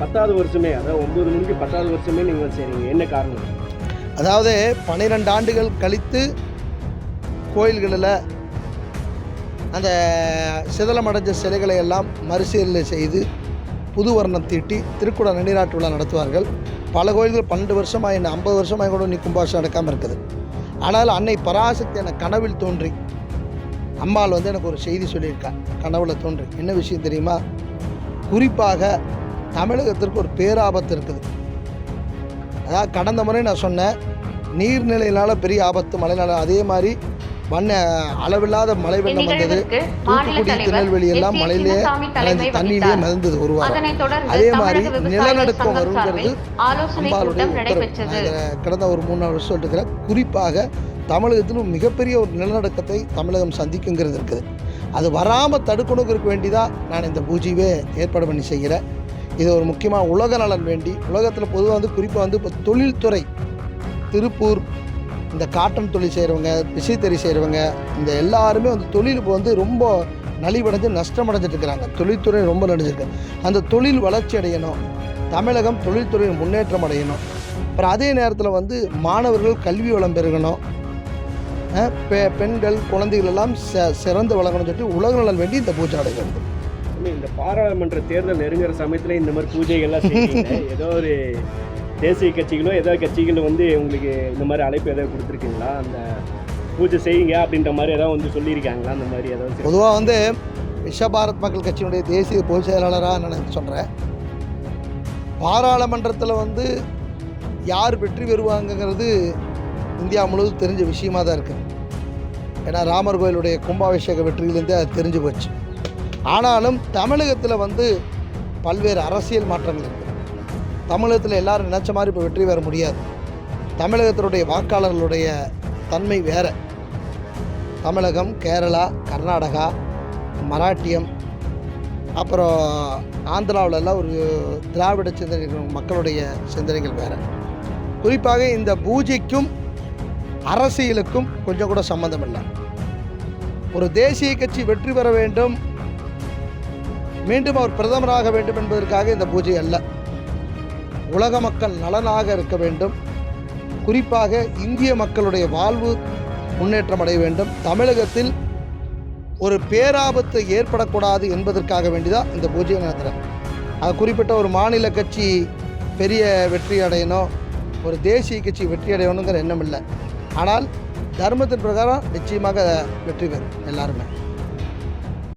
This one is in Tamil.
பத்தாவது வருஷமே அதாவது ஒன்பது மணிக்கு பத்தாவது வருஷமே நீங்கள் செய்கிறீங்க என்ன காரணம்? அதாவது பன்னிரெண்டு ஆண்டுகள் கழித்து கோயில்களில் அந்த சிதலமடைஞ்ச சிலைகளை எல்லாம் மறுசீரலை செய்து புது வர்ணம் தீட்டி திருக்குட நன்னீராட்டு விழா நடத்துவார்கள். பல கோயில்கள் பன்னெண்டு வருஷமாக என்ன ஐம்பது வருஷமாக கூட நீ கும்பாஷம் நடக்காமல் இருக்குது. ஆனால் அன்னை பராசக்தி என கனவில் தோன்றி அம்மாள் வந்து எனக்கு ஒரு செய்தி சொல்லியிருக்கா. கனவில் தோன்றி. என்ன விஷயம் தெரியுமா? குறிப்பாக தமிழகத்திற்கு ஒரு பேராபத்து இருக்குது. அதாவது கடந்த முறை நான் சொன்னேன் நீர்நிலையினால பெரிய ஆபத்து மழைனால அதே மாதிரி வண்ண அளவில்லாத மழை வெள்ளம் வந்தது. தூத்துக்குடி திருநெல்வேலி எல்லாம். மழையிலே நனைஞ்சு தண்ணியிலே. மிதந்தது ஒரு வாரம். அதே மாதிரி நிலநடுக்கம் வருங்கிறது அம்பாளுடைய உத்தரவு. கடந்த ஒரு மூணு நாலு வருஷம் இருக்கிறேன். குறிப்பாக தமிழகத்திலும் மிகப்பெரிய ஒரு நிலநடுக்கத்தை தமிழகம் சந்திக்குங்கிறது இருக்குது. அது வராமல் தடுக்கணுங்கிறதுக்கு வேண்டி தான் நான் இந்த பூஜையே ஏற்பாடு பண்ணி செய்கிறேன். இது ஒரு முக்கியமாக உலக நலன் வேண்டி உலகத்தில் பொதுவாக வந்து குறிப்பாக வந்து இப்போ தொழில்துறை திருப்பூர் இந்த காட்டன் தொழில் செய்கிறவங்க விசைத்தறி செய்கிறவங்க இந்த எல்லாருமே வந்து தொழில் இப்போ வந்து ரொம்ப நலிவடைஞ்சு நஷ்டமடைஞ்சிட்டு இருக்கிறாங்க. தொழில்துறை ரொம்ப நடிஞ்சிருக்கு அந்த தொழில் வளர்ச்சி அடையணும். தமிழகம் தொழில்துறையில் முன்னேற்றம் அடையணும். அப்புறம் அதே நேரத்தில் வந்து மாணவர்கள் கல்வி வளம் பெருகணும். பெ பெண்கள் குழந்தைகள் எல்லாம் ச சிறந்து வழங்கணும்னு சொல்லிட்டு உலக நலன் வேண்டி இந்த பூஜை நடைபெறுது. இந்த பாராளுமன்ற தேர்தல் நெருங்குற சமயத்தில் இந்த மாதிரி பூஜைகள்லாம் ஏதோ ஒரு தேசிய கட்சிகளோ ஏதோ கட்சிகள் வந்து உங்களுக்கு இந்த மாதிரி அழைப்பு ஏதாவது கொடுத்துருக்கீங்களா? அந்த பூஜை செய்யுங்க அப்படின்ற மாதிரி ஏதாவது வந்து சொல்லியிருக்காங்களா? அந்த மாதிரி ஏதாவது பொதுவாக வந்து விஸ்வபாரத் மக்கள் கட்சியினுடைய தேசிய பொதுச் செயலாளராக நான் சொல்கிறேன் பாராளுமன்றத்தில் வந்து யார் வெற்றி பெறுவாங்கங்கிறது இந்தியா முழுவதும் தெரிஞ்ச விஷயமா தான் இருக்குது ஏன்னா ராமர் கோயிலுடைய கும்பாபிஷேக வெற்றியிலேருந்தே அது தெரிஞ்சு போச்சு. ஆனாலும் தமிழகத்தில் வந்து பல்வேறு அரசியல் மாற்றங்கள் இருக்குது தமிழகத்தில் எல்லாரும் நினச்ச மாதிரி இப்போ வெற்றி பெற முடியாது. தமிழகத்தினுடைய வாக்காளர்களுடைய தன்மை வேறு. தமிழகம் கேரளா கர்நாடகா மராட்டியம் அப்புறம் ஆந்திராவுல எல்லாம் ஒரு திராவிட சிந்தனைகள் மக்களுடைய சிந்தனைகள் வேறு. குறிப்பாக இந்த பூஜைக்கும் அரசியலுக்கும் கொஞ்சம் கூட சம்மந்தம் இல்லை. ஒரு தேசிய கட்சி வெற்றி பெற வேண்டும் மீண்டும் அவர் பிரதமராக வேண்டும் என்பதற்காக இந்த பூஜை அல்ல. உலக மக்கள் நலனாக இருக்க வேண்டும். குறிப்பாக இந்திய மக்களுடைய வாழ்வு முன்னேற்றம் அடைய வேண்டும். தமிழகத்தில் ஒரு பேராபத்து ஏற்படக்கூடாது என்பதற்காக வேண்டிதான் இந்த பூஜையை நடத்துகிறேன் அது குறிப்பிட்ட ஒரு மாநில கட்சி பெரிய வெற்றி அடையணும் ஒரு தேசிய கட்சி வெற்றி அடையணுங்கிற எண்ணம் இல்லை. ஆனால் தர்மத்தின் பிரகாரம் நிச்சயமாக வெற்றி பெறும் எல்லாருமே.